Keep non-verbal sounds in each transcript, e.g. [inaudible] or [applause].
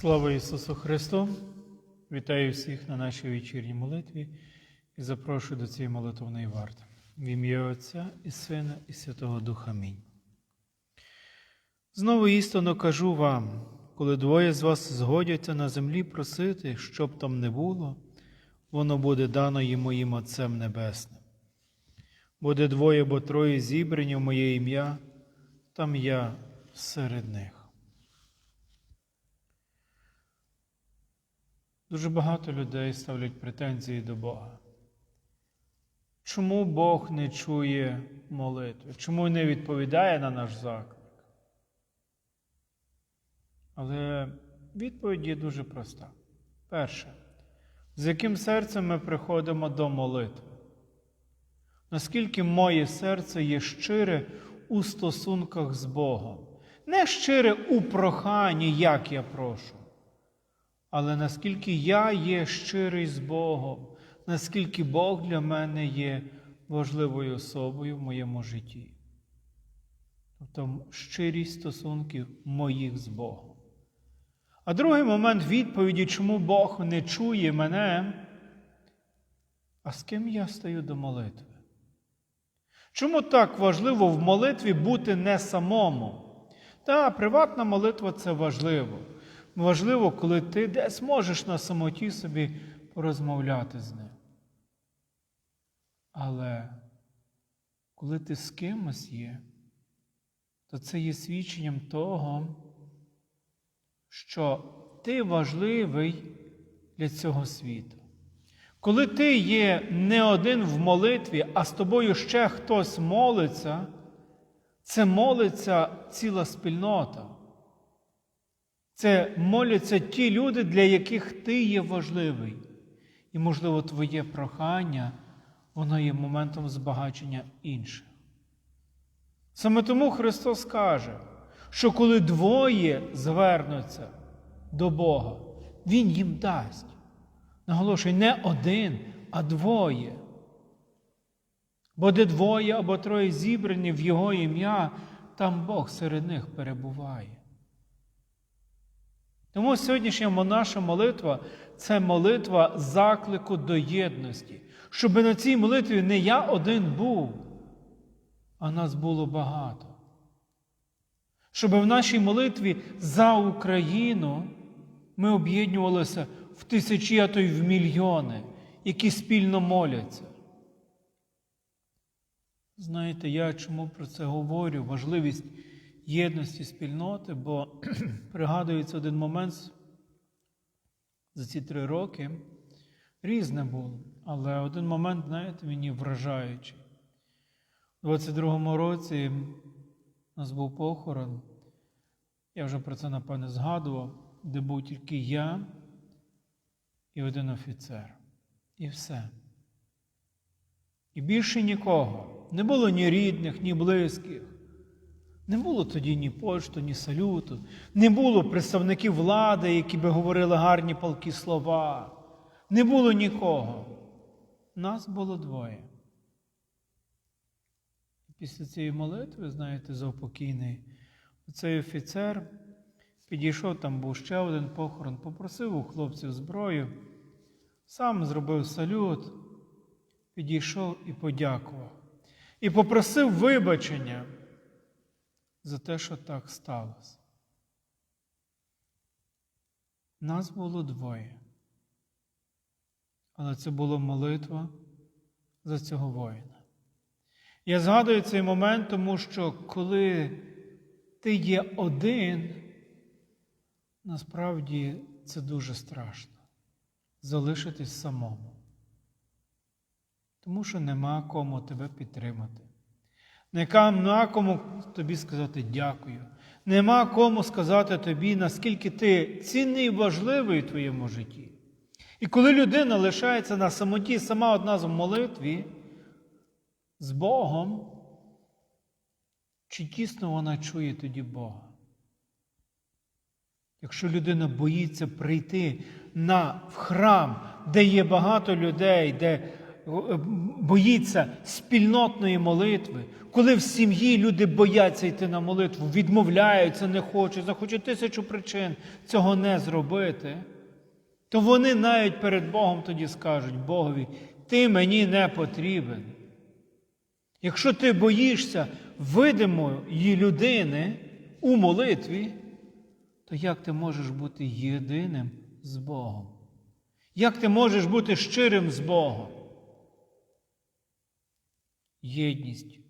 Слава Ісусу Христу! Вітаю всіх на нашій вечірній молитві і запрошую до цієї молитовної варти. В ім'я Отця і Сина, і Святого Духа. Амінь. Знову істинно кажу вам, коли двоє з вас згодяться на землі просити, щоб там не було, воно буде дано їм моїм Отцем Небесним. Буде двоє або троє зібрані в моє ім'я, там я серед них. Дуже багато людей ставлять претензії до Бога. Чому Бог не чує молитви? Чому не відповідає на наш заклик? Але відповідь є дуже проста. Перше, з яким серцем ми приходимо до молитви? Наскільки моє серце є щире у стосунках з Богом? Не щире у проханні, як я прошу. Але наскільки я є щирий з Богом, наскільки Бог для мене є важливою особою в моєму житті. Тобто щирість стосунків моїх з Богом. А другий момент відповіді, чому Бог не чує мене, а з ким я стою до молитви? Чому так важливо в молитві бути не самому? Та, приватна молитва це важливо. Важливо, коли ти десь можеш на самоті собі порозмовляти з ним. Але коли ти з кимось є, то це є свідченням того, що ти важливий для цього світу. Коли ти є не один в молитві, а з тобою ще хтось молиться, це молиться ціла спільнота. Це моляться ті люди, для яких ти є важливий. І, можливо, твоє прохання, воно є моментом збагачення інших. Саме тому Христос каже, що коли двоє звернуться до Бога, Він їм дасть. Наголошую, не один, а двоє. Бо де двоє або троє зібрані в Його ім'я, там Бог серед них перебуває. Тому сьогоднішня наша молитва це молитва заклику до єдності, щоб на цій молитві не я один був, а нас було багато. Щоб в нашій молитві за Україну ми об'єднувалися в тисячі, а то й в мільйони, які спільно моляться. Знаєте, я чому про це говорю? Важливість єдності спільноти, бо [clears throat] пригадується один момент за ці три роки. Різне було, але один момент, знаєте, мені вражаючий. У 22-му році у нас був похорон, я вже про це, напевне, згадував, де був тільки я і один офіцер. І все. І більше нікого. Не було ні рідних, ні близьких. Не було тоді ні пошту, ні салюту, не було представників влади, які би говорили гарні палкі слова. Не було нікого. Нас було двоє. Після цієї молитви, знаєте, заупокійний, цей офіцер підійшов, там був ще один похорон, попросив у хлопців зброю, сам зробив салют, підійшов і подякував. І попросив вибачення за те, що так сталося. Нас було двоє. Але це була молитва за цього воїна. Я згадую цей момент, тому що коли ти є один, насправді це дуже страшно залишитись самому. Тому що нема кому тебе підтримати. Нема кому тобі сказати дякую. Нема кому сказати тобі, наскільки ти цінний і важливий в твоєму житті. І коли людина лишається на самоті, сама одна в молитві з Богом, чи тісно вона чує тоді Бога? Якщо людина боїться прийти на в храм, де є багато людей, де боїться спільнотної молитви, коли в сім'ї люди бояться йти на молитву, відмовляються, не хочуть, захочуть тисячу причин цього не зробити, то вони навіть перед Богом тоді скажуть Богові, ти мені не потрібен. Якщо ти боїшся видимої людини у молитві, то як ти можеш бути єдиним з Богом? Як ти можеш бути щирим з Богом? Єдність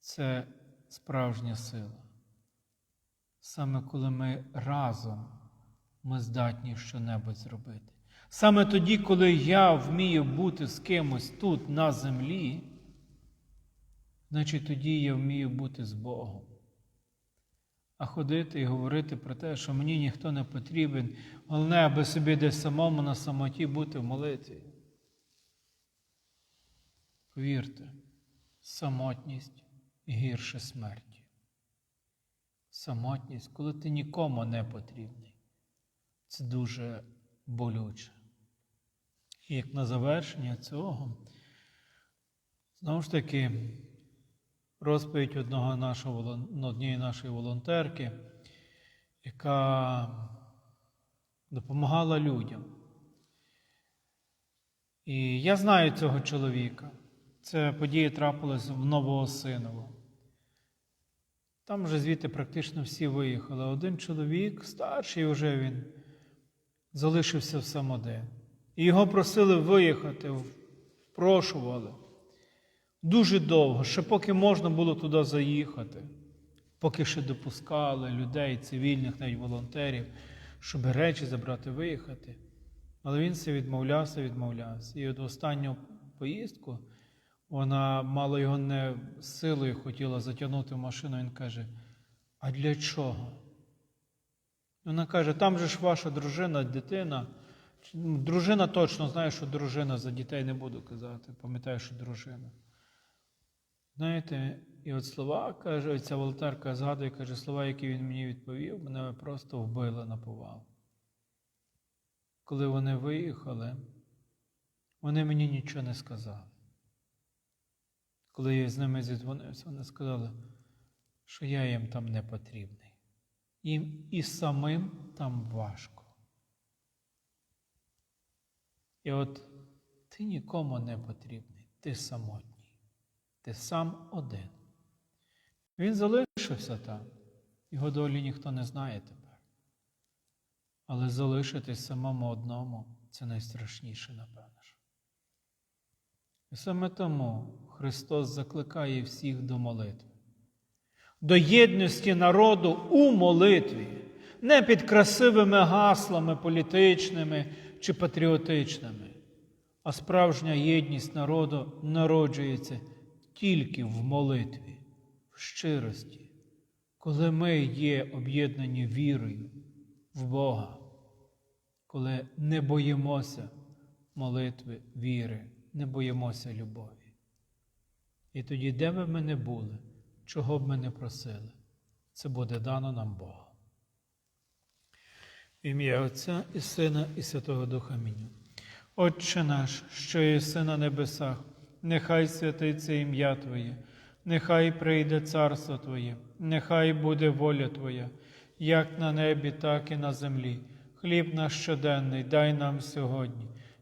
це справжня сила. Саме коли ми разом ми здатні щонебудь зробити. Саме тоді, коли я вмію бути з кимось тут на землі, значить тоді я вмію бути з Богом. А ходити і говорити про те, що мені ніхто не потрібен, головне, аби собі десь самому на самоті бути в молитві. Повірте, самотність гірше смерті. Самотність, коли ти нікому не потрібний, це дуже болюче. І як на завершення цього, знову ж таки, розповідь одного нашого, однієї нашої волонтерки, яка допомагала людям. І я знаю цього чоловіка. Це подія трапилась в Новоосиново. Там вже звідти практично всі виїхали. Один чоловік, старший вже він, залишився в самоден. І його просили виїхати, впрошували. Дуже довго, ще поки можна було туди заїхати, поки ще допускали людей, цивільних, навіть волонтерів, щоб речі забрати, виїхати. Але він все відмовлявся, відмовлявся. І от останню поїздку вона мало його не силою хотіла затягнути в машину. Він каже: А для чого? Вона каже: там же ж ваша дружина, дитина. Дружина точно знає, що дружина за дітей не буду казати. Пам'ятаю, що дружина. Знаєте, і от слова, каже, ця волонтерка згадує, каже, слова, які він мені відповів, мене просто вбили на повал. Коли вони виїхали, вони мені нічого не сказали. Коли я з ними зідзвонився, вони сказали, що я їм там не потрібний. Їм і самим там важко. І от ти нікому не потрібний, ти самотній, ти сам один. Він залишився там, його долі ніхто не знає тепер. Але залишитись самому одному це найстрашніше, напевно. І саме тому Христос закликає всіх до молитви, до єдності народу у молитві, не під красивими гаслами політичними чи патріотичними, а справжня єдність народу народжується тільки в молитві, в щирості, коли ми є об'єднані вірою в Бога, коли не боїмося молитви, віри, не боїмося любові. І тоді, де би ми не були, чого б ми не просили, це буде дано нам Богом. В ім'я Отця і Сина, і Святого Духа Міню. Отче наш, що єси на небесах, нехай святиться ім'я Твоє, нехай прийде царство Твоє, нехай буде воля Твоя, як на небі, так і на землі. Хліб наш щоденний дай нам сьогодні,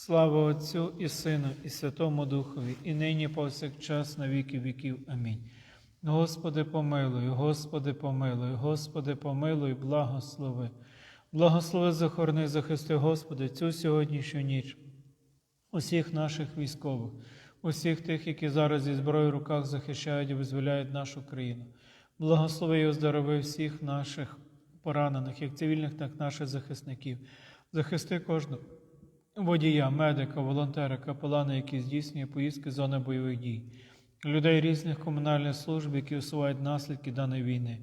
Слава Отцю і Сину, і Святому Духові, і нині повсякчас на віки віків. Амінь. Господи, помилуй, Господи, помилуй, Господи, помилуй, благослови. Благослови, захорони, захисти, Господи, цю сьогоднішню ніч, усіх наших військових, усіх тих, які зараз зі зброєю в руках захищають і визволяють нашу країну. Благослови і оздорови всіх наших поранених, як цивільних, так і наших захисників. Захисти кожного водія, медика, волонтера, капелана, які здійснює поїздки з зони бойових дій, людей різних комунальних служб, які усувають наслідки даної війни,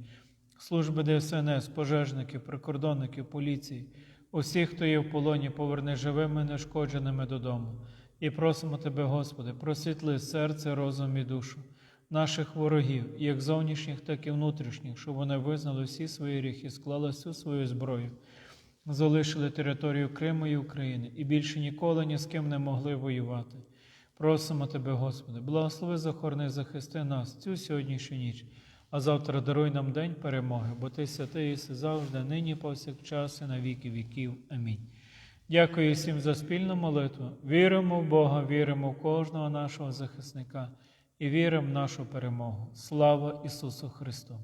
служби ДСНС, пожежники, прикордонники, поліції, усіх, хто є в полоні, поверни живими, нешкодженими додому. І просимо Тебе, Господи, просвітли серце, розум і душу наших ворогів, як зовнішніх, так і внутрішніх, щоб вони визнали всі свої гріхи, склали всю свою зброю, залишили територію Криму і України і більше ніколи ні з ким не могли воювати. Просимо Тебе, Господи, благослови, захорони, захисти нас цю сьогоднішню ніч, а завтра даруй нам день перемоги, бо Ти святий єси завжди, нині повсякчас і на віки віків. Амінь. Дякую всім за спільну молитву. Віримо в Бога, віримо в кожного нашого захисника і віримо в нашу перемогу. Слава Ісусу Христу!